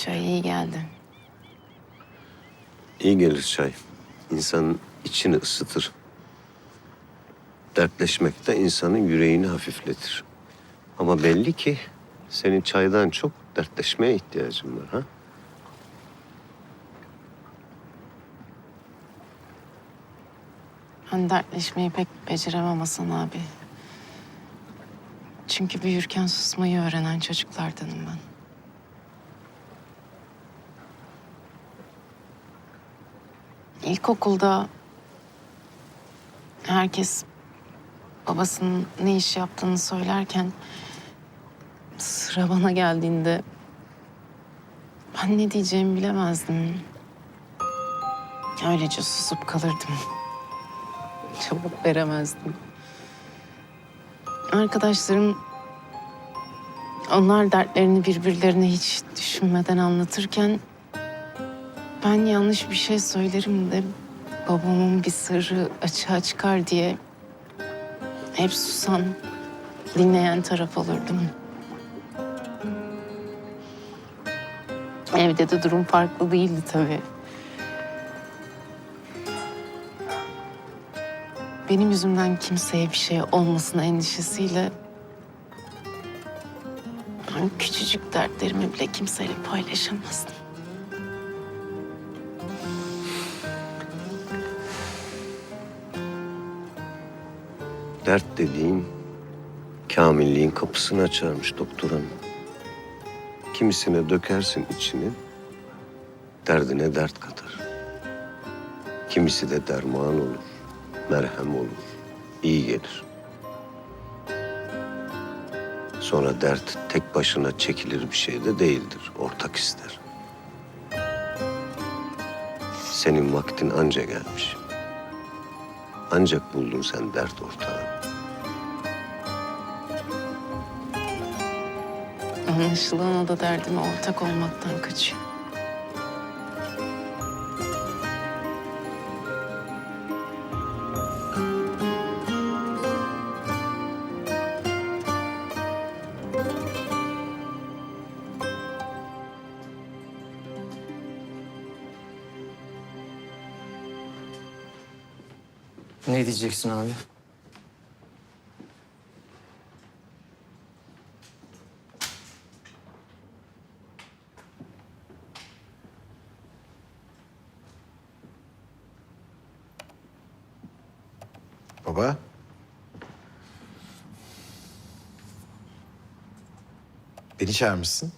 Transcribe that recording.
Çay iyi geldi. İyi gelir çay. İnsanın içini ısıtır. Dertleşmek de insanın yüreğini hafifletir. Ama belli ki senin çaydan çok dertleşmeye ihtiyacın var ha? Ben dertleşmeyi pek beceremem Hasan abi. Çünkü büyürken susmayı öğrenen çocuklardanım ben. İlkokulda herkes babasının ne iş yaptığını söylerken sıra bana geldiğinde ben ne diyeceğimi bilemezdim. Öylece susup kalırdım. Cevap veremezdim. Arkadaşlarım onlar dertlerini birbirlerine hiç düşünmeden anlatırken ben yanlış bir şey söylerim de babamın bir sırrı açığa çıkar diye hep susan, dinleyen taraf olurdum. Evde de durum farklı değildi tabii. Benim yüzümden kimseye bir şey olmasın endişesiyle... ...ben küçücük dertlerimi bile kimseyle paylaşamazdım. Dert dediğin kamilliğin kapısını açarmış doktor hanım. Kimisine dökersin içini, derdine dert katar. Kimisi de derman olur, merhem olur, iyi gelir. Sonra dert tek başına çekilir bir şey de değildir, ortak ister. Senin vaktin anca gelmiş. Ancak buldun sen dert ortağı. Anlaşılan o da derdime ortak olmaktan kaçıyor. Ne diyeceksin abi? Baba. Beni çağırmışsın.